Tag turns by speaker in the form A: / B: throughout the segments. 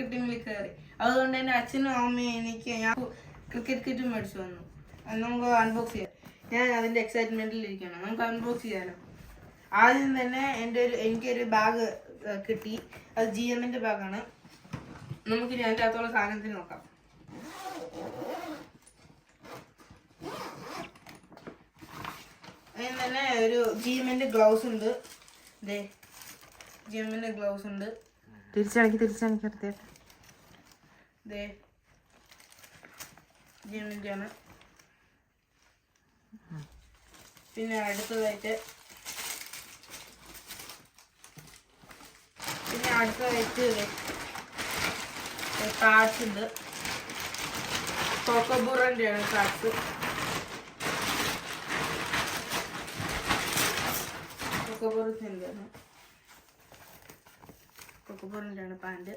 A: Cricket ടീമിൽ കയറി അതുകൊണ്ട് എന്റെ അച്ഛനും അമ്മയും എനിക്ക് ഞാൻ ക്രിക്കറ്റ് കിറ്റ് മേടിച്ചു വന്നു നമുക്ക് അൺബോക്സ് ചെയ്യാം. ഞാൻ അതിന്റെ എക്സൈറ്റ്മെന്റിൽ ഇരിക്കുകയാണ്. നമുക്ക് അൺബോക്സ് ചെയ്യാലോ. ആദ്യം തന്നെ എന്റെ ഒരു എനിക്കൊരു ബാഗ് കിട്ടി. അത് ജി എമ്മിന്റെ ബാഗാണ് നമുക്കിനി അതിന്റെ അകത്തുള്ള സാധനത്തിന് നോക്കാം. അതിന് തന്നെ ഒരു ജി എമ്മിന്റെ ഗ്ലൗസ് ഉണ്ട്. ദേ ജി എമ്മിന്റെ ഗ്ലൗസ് ഉണ്ട്. ജി എമ്മിന്റെ ആണ് പിന്നെ അടുത്തതായിട്ട് പിന്നെ അടുത്തതായിട്ട് കാർഡ്സ് ഉണ്ട്. കോക്കോബുറിന്റെ ആണ് കാർഡ്സ് കൊക്കോബറിന്റെ ആണ് കൊക്കോബറിന്റെ ആണ് പാന്റ്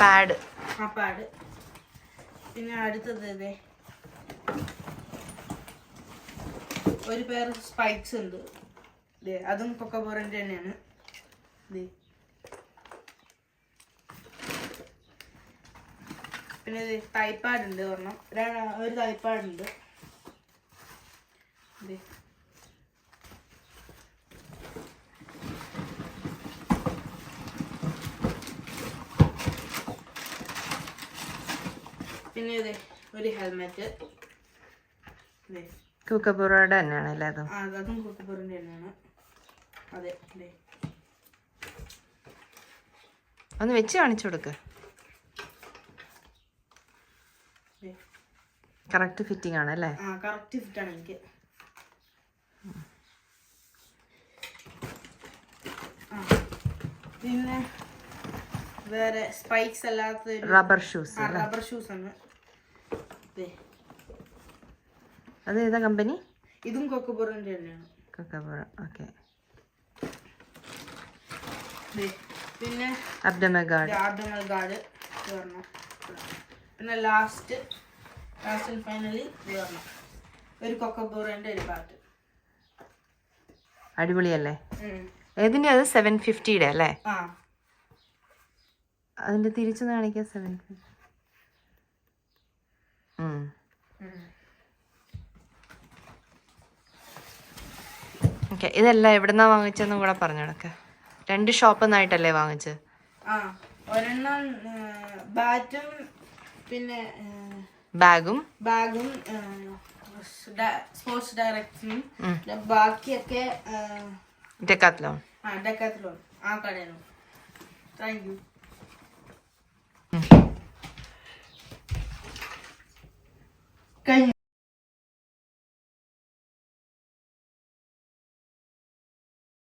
B: പാഡ്.
A: ആ പാഡ്. പിന്നെ അടുത്തത് ഇതേ ഒരു പേർ സ്പൈക്സ് ഉണ്ട്. അതും കൊക്കോബറിന്റെ തന്നെയാണ്. പിന്നെ ഇത് തൈപ്പാടുണ്ട് ഉണ്ട് ഒരെണ്ണം. ഒരു ഒരു പിന്നെ ഇത് ഒരു ഹെൽമെറ്റ്
B: കുക്കപ്പുറയുടെ തന്നെയാണ് അല്ലേ അതും
A: അതും കൊക്കോബറിന്റെ തന്നെയാണ്. അതെ
B: ഒന്ന് വെച്ച് കാണിച്ചു കൊടുക്ക്. കറക്റ്റ് ഫിറ്റിംഗ് ആണ് അല്ലേ?
A: കറക്റ്റ് ഫിറ്റ് ആണ് എനിക്ക്. പിന്നെ വേറെ സ്പൈക്സ് അല്ലാത്ത
B: റബ്ബർ ഷൂസ്
A: റബ്ബർ ഷൂസ് ആണ്.
B: അത് ഏതാ കമ്പനി
A: ഇതും കൊക്കപ്പുറന്റെ തന്നെയാണ്.
B: കുക്കപ്പുറ ഓക്കെ
A: പിന്നെ
B: അബ്ഡമൽ ഗാർഡ്
A: അബ്ഡമൽ ഗാർഡ് വരണം. പിന്നെ ലാസ്റ്റ് ലാസ്റ്റ് ആൻഡ് ഫൈനലി വരണം. ഒരു കൊക്കോബോറിന്റെ ഒരു പാട്ട്
B: അടിപൊളിയല്ലേ? ഏതിന്റെ അത്? സെവൻ ഫിഫ്റ്റിയുടെ അല്ലേ?
A: ആ.
B: അതിന്റെ തിരിച്ചു കാണിക്കാൻ
A: ശ്രമിക്കും.
B: ഓക്കെ ഇതെല്ലാം എവിടുന്നാ വാങ്ങിച്ചെന്നും കൂടെ പറഞ്ഞു കൊടുക്ക രണ്ട് ഷോപ്പിൽ നിന്നായിട്ടല്ലേ വാങ്ങിച്ചത്
A: ആ ഒരെണ്ണം ബാറ്റും പിന്നെ
B: ബാഗും?
A: ബാഗും സ്പോർട്സ് ഡയറക്ടറും. ബാക്കിയൊക്കെ
B: ഡെക്കാത്ലോൺ.
A: ആ ഡെക്കാത്തിലോൺ ആ കടയിലും. Thank you. Конечно.